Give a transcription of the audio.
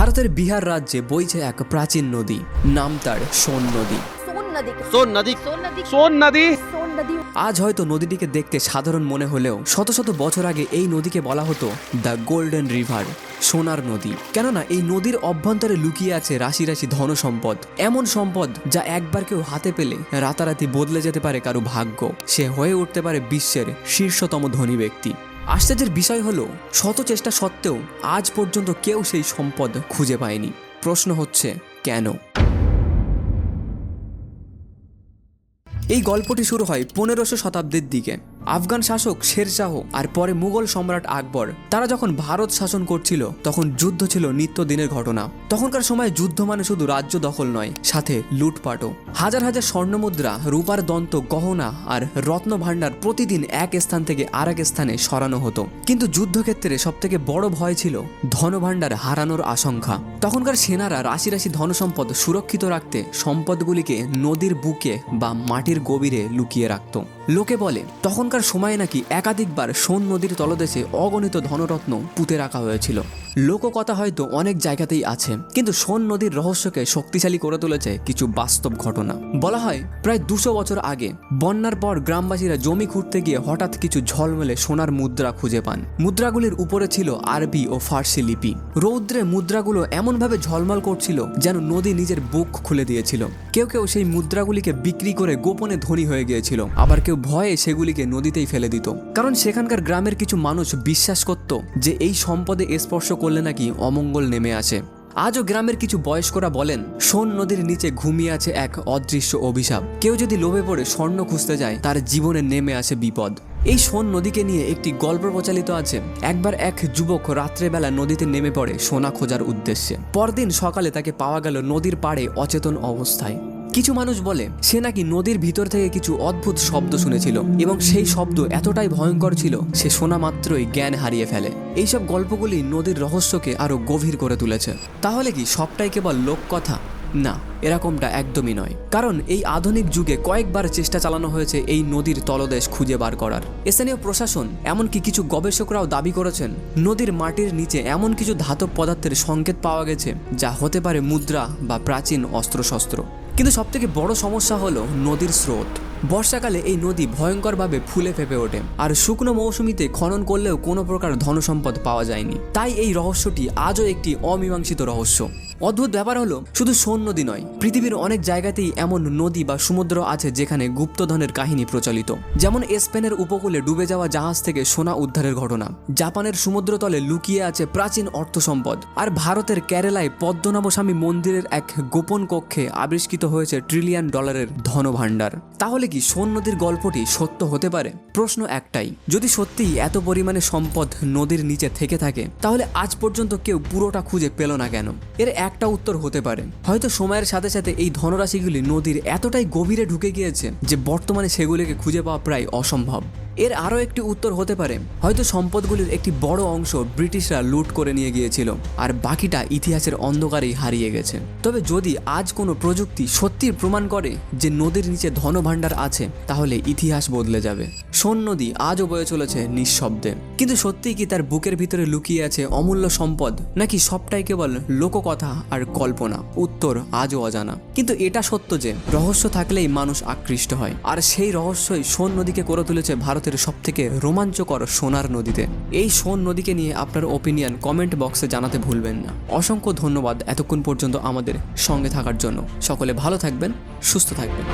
ভারতের বিহার রাজ্যে বইছে এক প্রাচীন নদী নাম তার সোন নদী। সোন নদী। সোন আজ হয়তো নদীটিকে দেখতে সাধারণ মনে হলেও শত শত বছর আগে এই নদীকে বলা হতো দ্য গোল্ডেন রিভার সোনার নদী। কেননা এই নদীর অভ্যন্তরে লুকিয়ে আছে রাশি রাশি ধন সম্পদ এমন সম্পদ যা একবার কেউ হাতে পেলে রাতারাতি বদলে যেতে পারে কারও ভাগ্য। সে হয়ে উঠতে পারে বিশ্বের শীর্ষতম ধনী ব্যক্তি। আশ্চর্যের বিষয় হলো, শত চেষ্টা সত্ত্বেও আজ পর্যন্ত কেউ সেই সম্পদ খুঁজে পায়নি। প্রশ্ন হচ্ছে, কেন? এই গল্পটি শুরু হয় পনেরোশো শতাব্দীর দিকে। আফগান শাসক শেরশাহ আর পরে মুঘল সম্রাট আকবর, তারা যখন ভারত শাসন করছিল, তখন যুদ্ধ ছিল নিত্যদিনের ঘটনা। তখনকার সময় যুদ্ধ মানে শুধু রাজ্য দখল নয়, সাথে লুটপাটও। হাজার হাজার স্বর্ণমুদ্রা, রূপার দন্ত, গহনা আর রত্ন ভাণ্ডার প্রতিদিন এক স্থান থেকে আর এক স্থানে সরানো হতো। কিন্তু যুদ্ধক্ষেত্রে সবথেকে বড় ভয় ছিল ধনভাণ্ডার হারানোর আশঙ্কা। তখনকার সেনারা রাশি রাশি ধনসম্পদ সুরক্ষিত রাখতে সম্পদগুলিকে নদীর বুকে বা মাটির গভীরে লুকিয়ে রাখত। লোকে বলে, তখনকার সময়ে নাকি একাধিকবার সোন নদীর তলদেশে অগণিত ধনরত্ন পুঁতে রাখা হয়েছিল। লোককথা হয়তো অনেক জায়গাতেই আছে, কিন্তু সোন নদীর রহস্যকে শক্তিশালী করে তুলেছে কিছু বাস্তব ঘটনা। বলা হয়, প্রায় দুশো বছর আগে, বন্যার পর গ্রামবাসীরা জমি খুঁড়তে গিয়ে হঠাৎ কিছু ঝলমলে সোনার মুদ্রা খুঁজে পান। মুদ্রাগুলির উপরে ছিল আরবি ও ফার্সি লিপি। রৌদ্রে মুদ্রাগুলো এমনভাবে ঝলমল করছিল যেন নদী নিজের বুক খুলে দিয়েছিল। কেউ কেউ সেই মুদ্রাগুলিকে বিক্রি করে গোপনে ধনী হয়ে গিয়েছিল। আবার কেউ ভয়ে সেগুলিকে নদীতেই ফেলে দিত। কারণ সেখানকার গ্রামের কিছু মানুষ বিশ্বাস করত যে এই সম্পদে স্পর্শ করলে নাকি অমঙ্গল নেমে আসে। আজও গ্রামের কিছু বয়স্করা বলেন, সোন নদীর নিচে ঘুমিয়ে আছে এক অদৃশ্য অভিশাপ। কেউ যদি লোভে পড়ে স্বর্ণ খুঁজতে যায়, তার জীবনে নেমে আসে বিপদ। এই সোন নদীকে নিয়ে একটি গল্প প্রচালিত আছে। একবার এক যুবক রাত্রেবেলা নদীতে নেমে পড়ে সোনা খোঁজার উদ্দেশ্যে। পরদিন সকালে তাকে পাওয়া গেল নদীর পাড়ে অচেতন অবস্থায়। কিছু মানুষ বলে, সে নাকি নদীর ভিতর থেকে কিছু অদ্ভুত শব্দ শুনেছিল এবং সেই শব্দ এতটাই ভয়ঙ্কর ছিল, সে শোনা মাত্রই জ্ঞান হারিয়ে ফেলে। এইসব গল্পগুলি নদীর রহস্যকে আরও গভীর করে তুলেছে। তাহলে কি সবটাই কেবল লোককথা? না, এরকমটা একদমই নয়। কারণ এই আধুনিক যুগে কয়েকবার চেষ্টা চালানো হয়েছে এই নদীর তলদেশ খুঁজে বার করার। স্থানীয় প্রশাসন, এমনকি কিছু গবেষকরাও দাবি করেছেন, নদীর মাটির নিচে এমন কিছু ধাতব পদার্থের সংকেত পাওয়া গেছে, যা হতে পারে মুদ্রা বা প্রাচীন অস্ত্রশস্ত্র। কিন্তু সবথেকে বড় সমস্যা হলো নদীর স্রোত। বর্ষাকালে এই নদী ভয়ঙ্করভাবে ফুলে ফেপে ওঠে, আর শুকনো মৌসুমিতে খনন করলেও কোনো প্রকার ধনসম্পদ পাওয়া যায়নি। তাই এই রহস্যটি আজও একটি অমীমাংসিত রহস্য। অদ্ভুত ব্যাপার হলো, শুধু সোন নদী নয়, পৃথিবীর অনেক জায়গাতেই এমন নদী বা সমুদ্র আছে যেখানে গুপ্তধনের কাহিনী প্রচলিত। যেমন স্পেনের উপকূলে ডুবে যাওয়া জাহাজ থেকে সোনা উদ্ধারের ঘটনা। জাপানের সমুদ্রতলে লুকিয়ে আছে প্রাচীন অর্থ সম্পদ আর ভারতের কেরালায় পদ্মনাভস্বামী মন্দিরের এক গোপন কক্ষে আবিষ্কৃত হয়েছে ট্রিলিয়ন ডলারের ধনভাণ্ডার। তাহলে কি সোন নদীর গল্পটি সত্য হতে পারে? প্রশ্ন একটাই, যদি সত্যিই এত পরিমাণে সম্পদ নদীর নিচে থেকে থাকে, তাহলে আজ পর্যন্ত কেউ পুরোটা খুঁজে পেল না কেন? এর একটা উত্তর হতে পারে, হয়তো সময়ের সাথে সাথে এই ধনরাশিগুলি নদীর এতটাই গভীরে ঢুকে গিয়েছে যে বর্তমানে সেগুলিকে খুঁজে পাওয়া প্রায় অসম্ভব। এর আরও একটি উত্তর হতে পারে। হয়তো সম্পদগুলির একটি বড় অংশ ব্রিটিশরা লুট করে নিয়ে গিয়েছিল, আর বাকিটা ইতিহাসের অন্ধকারেই হারিয়ে গেছে। তবে যদি আজ কোনো প্রযুক্তি সত্যিই প্রমাণ করে যে নদীর নিচে ধনভাণ্ডার আছে, তাহলে ইতিহাস বদলে যাবে। সোন নদী আজও বয়ে চলেছে নিঃশব্দে। কিন্তু সত্যিই কি তার বুকের ভিতরে লুকিয়ে আছে অমূল্য সম্পদ, নাকি সবটাই কেবল লোককথা আর কল্পনা? উত্তর আজও অজানা। কিন্তু এটা সত্য যে, রহস্য থাকলেই মানুষ আকৃষ্ট হয়, আর সেই রহস্যই সোন নদীকে করে তুলেছে ভারতের সব থেকে রোমাঞ্চকর সোনার নদীতে। এই সোন নদীকে নিয়ে আপনার ওপিনিয়ন কমেন্ট বক্সে জানাতে ভুলবেন না। অসংখ্য ধন্যবাদ এতক্ষণ পর্যন্ত আমাদের সঙ্গে থাকার জন্য। সকলে ভালো থাকবেন, সুস্থ থাকবেন।